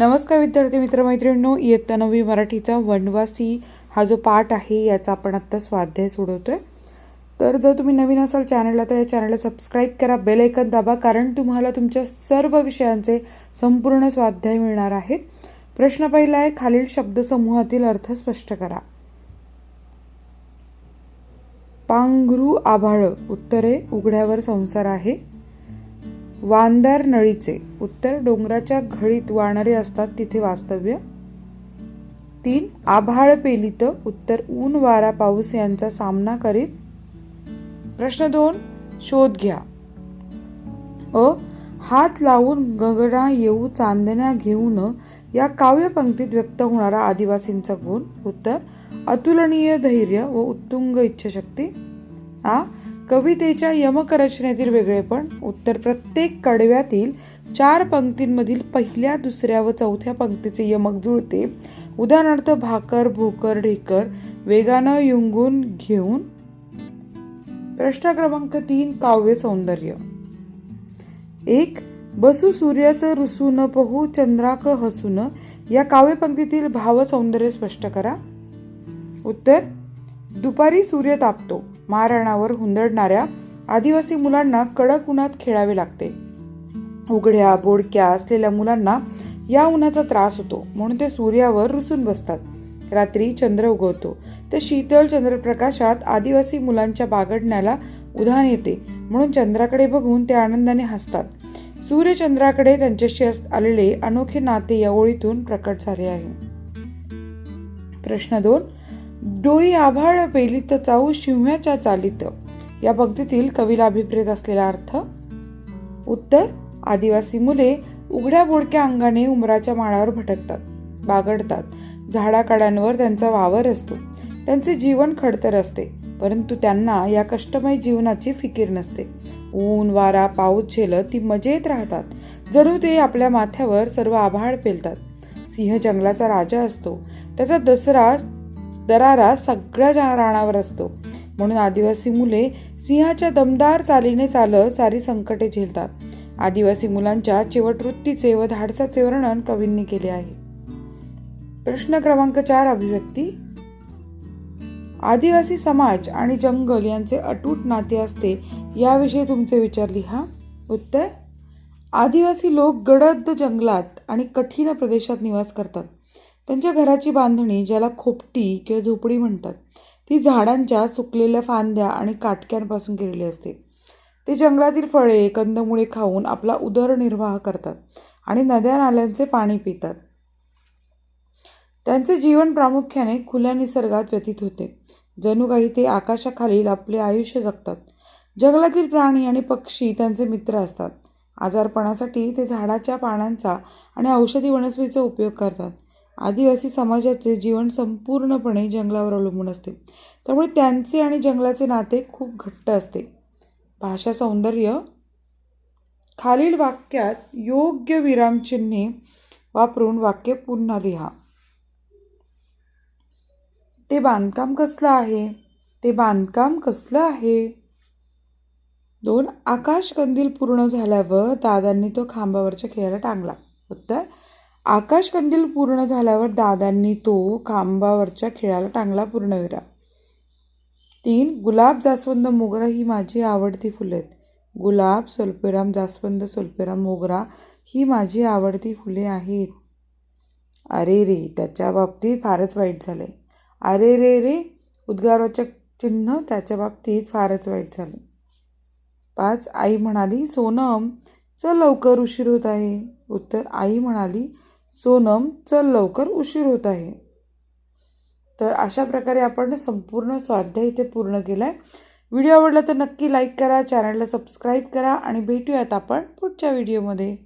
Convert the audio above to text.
नमस्कार विद्यार्थी मित्रमैत्रिणींनो इयत्ता नववी मराठीचा वनवासी हा जो पाठ आहे याचा आपण आत्ता स्वाध्याय सोडवतोय. तर जर तुम्ही नवीन असाल चॅनलला तर या चॅनलला सबस्क्राईब करा बेल ऐकन दाबा कारण तुम्हाला तुमच्या सर्व विषयांचे संपूर्ण स्वाध्याय मिळणार आहेत. प्रश्न पहिला आहे खालील शब्दसमूहातील अर्थ स्पष्ट करा. पांघरू आभाळ उत्तरे उघड्यावर संसार आहे. वांदार नळीचे उत्तर डोंगराच्या घळीत वानरे असतात तिथे वास्तव्य. तीन आभाळ पेलित उत्तर ऊन वारा पाऊस यांचा सामना करीत. प्रश्न दोन शोध घ्या. अ हात लावून गगडा येऊ चांदण्या घेऊन या काव्य पंक्तीत व्यक्त होणारा आदिवासींचा गुण. उत्तर अतुलनीय धैर्य व उत्तुंग इच्छाशक्ती. आ कवितेच्या यमकरचनेतील वेगळेपण उत्तर प्रत्येक कडव्यातील चार पंक्तींमधील पहिल्या दुसऱ्या व चौथ्या पंक्तीचे यमक जुळते. उदाहरणार्थ भाकर भोकर ढेकर वेगानं युंगून घेऊन. प्रश्न क्रमांक तीन काव्य सौंदर्य. एक बसू सूर्याचं रुसून पहू चंद्राक हसून. या काव्यपंक्तीतील भाव सौंदर्य स्पष्ट करा. उत्तर दुपारी सूर्य तापतो. मारणावर हुंदडणाऱ्या आदिवासी मुलांना कडक उन्हात खेळावे लागते. उघड्या बोडक्या असलेल्या मुलांना या उन्हाचा त्रास होतो म्हणून ते सूर्यावर रुसून बसतात. रात्री चंद्र उगवतो. ते शीतल चंद्रप्रकाशात आदिवासी मुलांच्या बागडण्याला उधाण येते म्हणून चंद्राकडे बघून ते आनंदाने हसतात. सूर्यचंद्राकडे त्यांच्याशी अस- आलेले अनोखे नाते या ओळीतून प्रकट झाले आहे. प्रश्न दोन डोई आभाळ वेलीत चाऊ शिव्याच्या चालीत. या पंक्तीतील कवीला अभिप्रेत असलेला अर्थ उत्तर आदिवासी मुले उघड्या बोडक्या अंगाने उमराच्या माळावर भटकतात बागडतात. झाडाकाडांवर त्यांचा वावर असतो. त्यांचे जीवन खडतर असते परंतु त्यांना या कष्टमय जीवनाची फिकीर नसते. ऊन वारा पाऊस झेलत ती मजेत राहतात. जणू ते आपल्या माथ्यावर सर्व आभाळ पेलतात. सिंह जंगलाचा राजा असतो. त्याचा दसरा दरारा सगळ्या जा- रानावर असतो. म्हणून आदिवासी मुले सिंहाच्या दमदार चालीने चालत सारी संकटे झेलतात. आदिवासी मुलांच्या चिवटवृत्तीचे व धाडसाचे वर्णन कवींनी केले आहे. प्रश्न क्रमांक चार अभिव्यक्ती. आदिवासी समाज आणि जंगल यांचे अटूट नाते असते याविषयी तुमचे विचार लिहा. उत्तर आदिवासी लोक गडद जंगलात आणि कठीण प्रदेशात निवास करतात. त्यांच्या घराची बांधणी ज्याला खोपटी किंवा झोपडी म्हणतात ती झाडांच्या सुकलेल्या फांद्या आणि काटक्यांपासून केलेली असते. ते जंगलातील फळे कंदमुळे खाऊन आपला उदरनिर्वाह करतात आणि नद्या नाल्यांचे पाणी पितात. त्यांचे जीवन प्रामुख्याने खुल्या निसर्गात व्यतीत होते. जणू काही ते आकाशाखालील आपले आयुष्य जगतात. जंगलातील प्राणी आणि पक्षी त्यांचे मित्र असतात. आजारपणासाठी ते झाडाच्या पानांचा आणि औषधी वनस्पतीचा उपयोग करतात. आदिवासी समाजाचे जीवन संपूर्णपणे जंगलावर अवलंबून असते. त्यामुळे त्यांचे आणि जंगलाचे नाते खूप घट्ट असते. भाषा सौंदर्य खालील वाक्यात योग्य विरामचिन्हे वापरून वाक्य पुन्हा लिहा. ते बांधकाम कसलं आहे? ते बांधकाम कसलं आहे दोन आकाश कंदील पूर्ण झाल्यावर दादांनी तो खांबावरच्या खेळाला टांगला. उत्तर आकाशकंदील पूर्ण झाल्यावर दादांनी तो खांबावरच्या खिळाला टांगला पूर्णविराम. तीन गुलाब जास्वंद मोगरा ही माझी आवडती फुले आहेत. गुलाब सोल्पेराम जास्वंद सोल्पेराम मोगरा ही माझी आवडती फुले आहेत. अरे रे त्याच्या बाबतीत फारच वाईट झाले. अरे रे रे उद्गारवाचक चिन्ह त्याच्या बाबतीत फारच वाईट झाले. पाच आई म्हणाली सोनम चल लवकर उशीर होत आहे. उत्तर आई म्हणाली सोनम चल लवकर उशीर होत आहे. तर अशा प्रकारे आपण संपूर्ण स्वाध्याय इथे पूर्ण केला आहे व्हिडिओ आवडला तर नक्की लाईक करा चॅनलला सबस्क्राईब करा आणि भेटूयात आपण पुढच्या व्हिडिओमध्ये